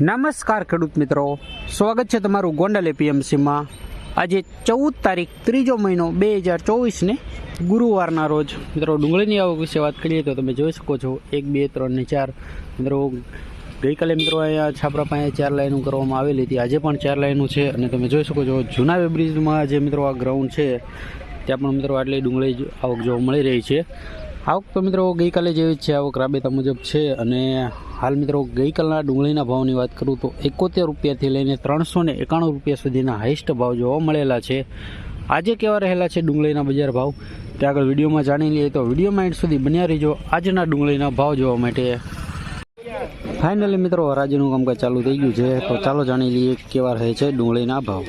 નમસ્કાર ખેડૂત મિત્રો. સ્વાગત છે તમારું ગોંડલ એપીએમસીમાં. આજે ચૌદ તારીખ, ત્રીજો મહિનો બે હજાર ચોવીસને ગુરુવારના રોજ. મિત્રો, ડુંગળીની આવક વિશે વાત કરીએ તો તમે જોઈ શકો છો, એક, બે, ત્રણ ને ચાર. મિત્રો, ગઈકાલે મિત્રો અહીંયા છાપરા પાસે ચાર લાઈનો કરવામાં આવેલી હતી. આજે પણ ચાર લાઈનો છે અને તમે જોઈ શકો છો, જૂના બ્રિજમાં જે મિત્રો આ ગ્રાઉન્ડ છે, ત્યાં પણ મિત્રો આટલી ડુંગળી આવક જોવા મળી રહી છે. આવક તો મિત્રો ગઈકાલે જેવી છે, આવક રાબેતા મુજબ છે અને હાલ મિત્રો ગઈકાલના ડુંગળીના ભાવની વાત કરું તો એકોતેર રૂપિયાથી લઈને ત્રણસો ને એકાણું રૂપિયા સુધીના હાઈસ્ટ ભાવ જોવા મળેલા છે. આજે કેવા રહેલા છે ડુંગળીના બજાર ભાવ? તે આગળ વિડીયોમાં જાણી લઈએ તો વિડીયોમાં એન્ડ સુધી બન્યા રહીજો. આજના ડુંગળીના ભાવ જોવા માટે ફાઇનલી મિત્રો, હરાજીનું કામકાજ ચાલુ થઈ ગયું છે. તો ચાલો જાણી લઈએ કેવા રહે છે ડુંગળીના ભાવ.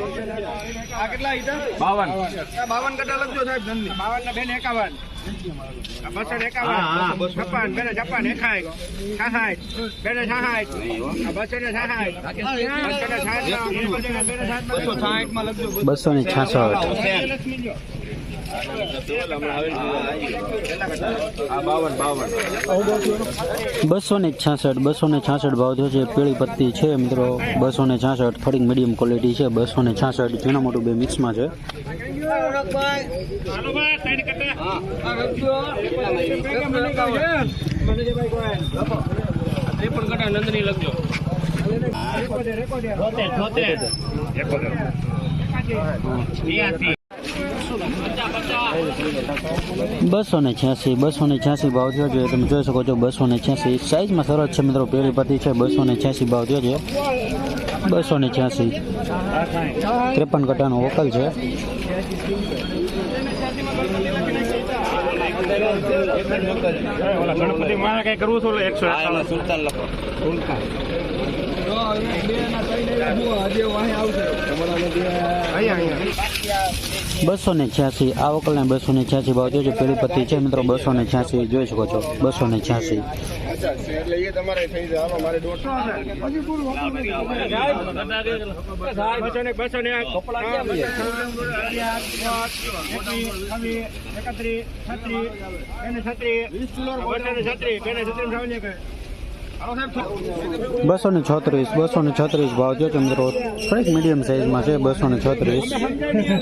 બાવન. બાવન કટા લખજો સાહેબ ધનની. બાવન ને બેન એકાવન. બસો એકાવન. છપ્પન બેને છપ્પન એકાય છાસાઠ બેને છાસાઠ બસો ને છાસાઠ. બસો ને છાસાઠ. બસો ને છાસઠ બસો ને છાસઠ ભાવ થયો છે, પીળી પત્તી છે મિત્રો. બસો ને છાસઠ થોડીક મીડિયમ ક્વોલિટી છે. બસો ને છાસઠ ઝીણા મોટું બે મિક્સમાં છે. નંદની લખજો બસો ને છ્યાસી બસો ને છ્યાસી ભાવ થયો છે. તમે જોઈ શકો છો બસો ને છ્યાસી. સાઈઝમાં સરસ છે મિત્રો પેલી પતિ છે બસો ને છ્યાસી ભાવ થયો છે. બસો ને છ્યાસી. ત્રેપન કટાનો વકલ છે. ગણપતિ મારે કઈ કરવું છું એકસો સુલતાન લખો. બસો ને છ્યાસી આ વકલને બસો ને છ્યાસી ભાવ થયો છે પેલી પત્તી છે મિત્રો બસો ને છ્યાસી જોઈ શકો છો બસો ને છ્યાસી છત્રી છત્રી છત્રી થઈ બસો ને છત્રીસ, બસો ને છત્રીસ ભાવ જો ચંદ્રો થોડીક મીડિયમ સાઇઝમાં છે, બસો ને છત્રીસ.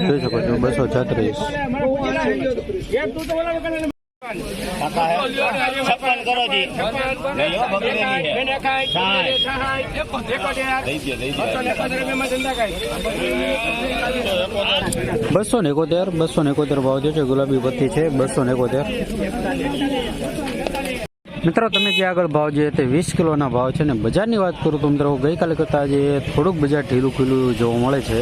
જોઈ શકો છો, બસો છત્રીસ. જી બસો ને એકોતેર, બસો ને એકોતેર ભાવ થયો છે, ગુલાબી પત્તી છે, બસો ને એકોતેર. મિત્રો, તમે જે આગળ ભાવ જે તે વીસ કિલોના ભાવ છે ને બજારની વાત કરું તો મિત્રો ગઈકાલે કરતાં આજે થોડુંક બજાર ઢીલું ખીલું જોવા મળે છે.